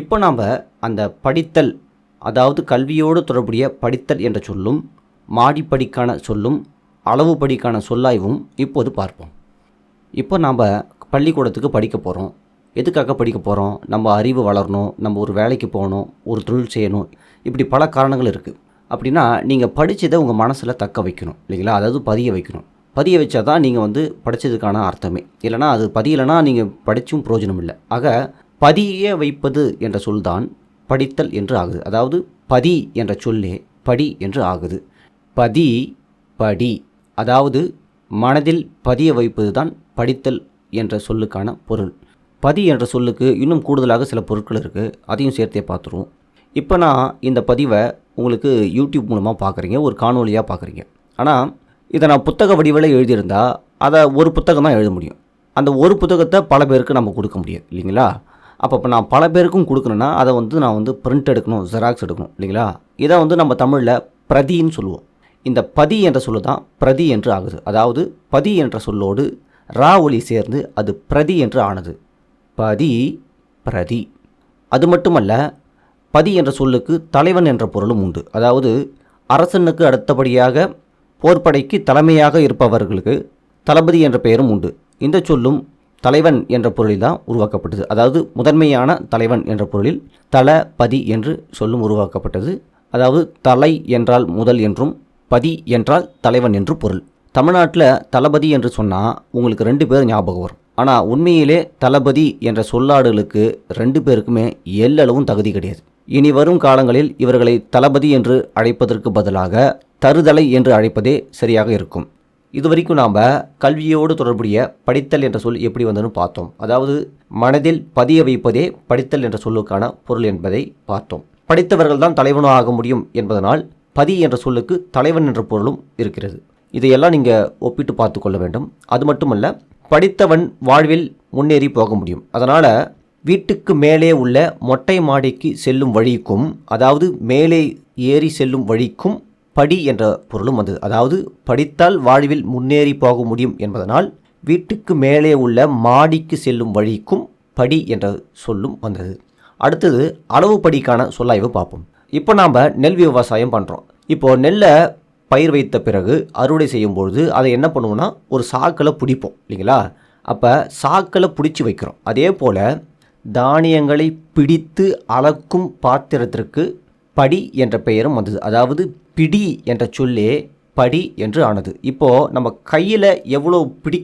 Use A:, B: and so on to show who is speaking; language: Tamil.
A: இப்போ நாம் அந்த படித்தல் அதாவது கல்வியோடு தொடர்புடைய படித்தல் என்ற சொல்லும் மாடிப்படிக்கான சொல்லும் அளவுப்படிக்கான சொல்லாய்வும் இப்போது பார்ப்போம். இப்போ நாம் பள்ளிக்கூடத்துக்கு படிக்க போகிறோம் எதுக்காக படிக்க போகிறோம் நம்ம அறிவு வளரணும் நம்ம ஒரு வேலைக்கு போகணும் ஒரு தொழில் செய்யணும் இப்படி பல காரணங்கள் இருக்குது அப்படின்னா நீங்கள் படித்ததை உங்கள் மனசில் தக்க வைக்கணும் இல்லைங்களா? அதாவது பதிய வைக்கணும். பதிய வச்சா தான் நீங்கள் வந்து படித்ததுக்கான அர்த்தமே. இல்லைனா அது பதியலைன்னா நீங்கள் படித்தும் பிரயோஜனம் இல்லை ஆக பதிய வைப்பது என்ற சொல்தான் படித்தல் என்று ஆகுது. அதாவது பதி என்ற சொல்லே படி என்று ஆகுது. பதி படி. அதாவது மனதில் பதிய வைப்பது தான் படித்தல் என்ற சொல்லுக்கான பொருள். பதி என்ற சொல்லுக்கு இன்னும் கூடுதலாக சில பொருட்கள் இருக்குது அதையும் சேர்த்தே பார்த்துருவோம் இப்போ நான் இந்த பதிவை உங்களுக்கு யூடியூப் மூலமாக பார்க்குறீங்க ஒரு காணொலியாக பார்க்குறீங்க ஆனால் இதை நான் புத்தக வடிவில் எழுதியிருந்தால் அதை ஒரு புத்தகம் தான் எழுத முடியும். அந்த ஒரு புத்தகத்தை பல பேருக்கு நம்ம கொடுக்க முடியாது இல்லைங்களா? அப்போ இப்போ நான் பல பேருக்கும் கொடுக்கணுன்னா அதை வந்து நான் வந்து பிரிண்ட் எடுக்கணும் ஜெராக்ஸ் எடுக்கணும் இல்லைங்களா? இதை வந்து நம்ம தமிழில் பிரதின்னு சொல்லுவோம். இந்த பதி என்ற சொல்லு தான் பிரதி என்று ஆகுது. அதாவது பதி என்ற சொல்லோடு ரா ஒலி சேர்ந்து அது பிரதி என்று ஆனது. பதி பிரதி. அது மட்டுமல்ல பதி என்ற சொல்லுக்கு தலைவன் என்ற பொருளும் உண்டு. அதாவது அரசனுக்கு அடுத்தபடியாக போர்ப்படைக்கு தலைமையாக இருப்பவர்களுக்கு தளபதி என்ற பெயரும் உண்டு. இந்த சொல்லும் தலைவன் என்ற பொருளில் தான் உருவாக்கப்பட்டது. அதாவது முதன்மையான தலைவன் என்ற பொருளில் தளபதி என்று சொல்லும் உருவாக்கப்பட்டது. அதாவது தலை என்றால் முதல் என்றும் பதி என்றால் தலைவன் என்று பொருள். தமிழ்நாட்டில் தளபதி என்று சொன்னால் உங்களுக்கு ரெண்டு பேர் ஞாபகம் வரும். ஆனால் உண்மையிலே தளபதி என்ற சொல்லாடுகளுக்கு ரெண்டு பேருக்குமே எல்லளவும் தகுதி கிடையாது. இனி வரும் காலங்களில் இவர்களை தளபதி என்று அழைப்பதற்கு பதிலாக தருதலை என்று அழைப்பதே சரியாக இருக்கும். இது வரைக்கும் நாம் கல்வியோடு தொடர்புடைய படித்தல் என்ற சொல் எப்படி வந்ததுன்னு பார்த்தோம். அதாவது மனதில் பதிய வைப்பதே படித்தல் என்ற சொல்லுக்கான பொருள் என்பதை பார்த்தோம். படித்தவர்கள் தான் தலைவனும் ஆக முடியும் என்பதனால் பதி என்ற சொல்லுக்கு தலைவன் என்ற பொருளும் இருக்கிறது. இதையெல்லாம் நீங்கள் ஒப்பிட்டு பார்த்து கொள்ள வேண்டும். அது மட்டுமல்ல படித்தவன் வாழ்வில் முன்னேறி போக முடியும். அதனால் வீட்டுக்கு மேலே உள்ள மொட்டை மாடிக்கு செல்லும் வழிக்கும் அதாவது மேலே ஏறி செல்லும் வழிக்கும் படி என்ற பொருளும் வந்தது அதாவது படித்தால் வாழ்வில் முன்னேறி போக முடியும் என்பதனால் வீட்டுக்கு மேலே உள்ள மாடிக்கு செல்லும் வழிக்கும் படி என்ற சொல்லும் வந்தது. அடுத்தது அளவு படிக்கான சொல்லாய்வு பார்ப்போம். இப்போ நாம் நெல் விவசாயம் பண்ணுறோம் இப்போது நெல்லை பயிர் வைத்த பிறகு அறுவடை செய்யும்பொழுது அதை என்ன பண்ணுவோம்னா ஒரு சாக்கில் பிடிப்போம் இல்லைங்களா? அப்போ சாக்கில் பிடிச்சி வைக்கிறோம். அதே போல் தானியங்களை பிடித்து அளக்கும் பாத்திரத்திற்கு படி என்ற பெயரும் வந்தது. அதாவது பிடி என்ற சொல்லே படி என்று ஆனது. இப்போது நம்ம கையில் எவ்வளோ பிடி